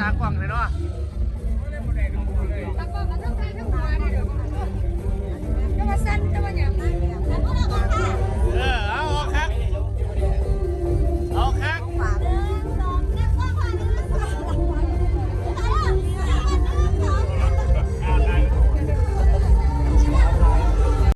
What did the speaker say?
ตากล้องเลยเนาะ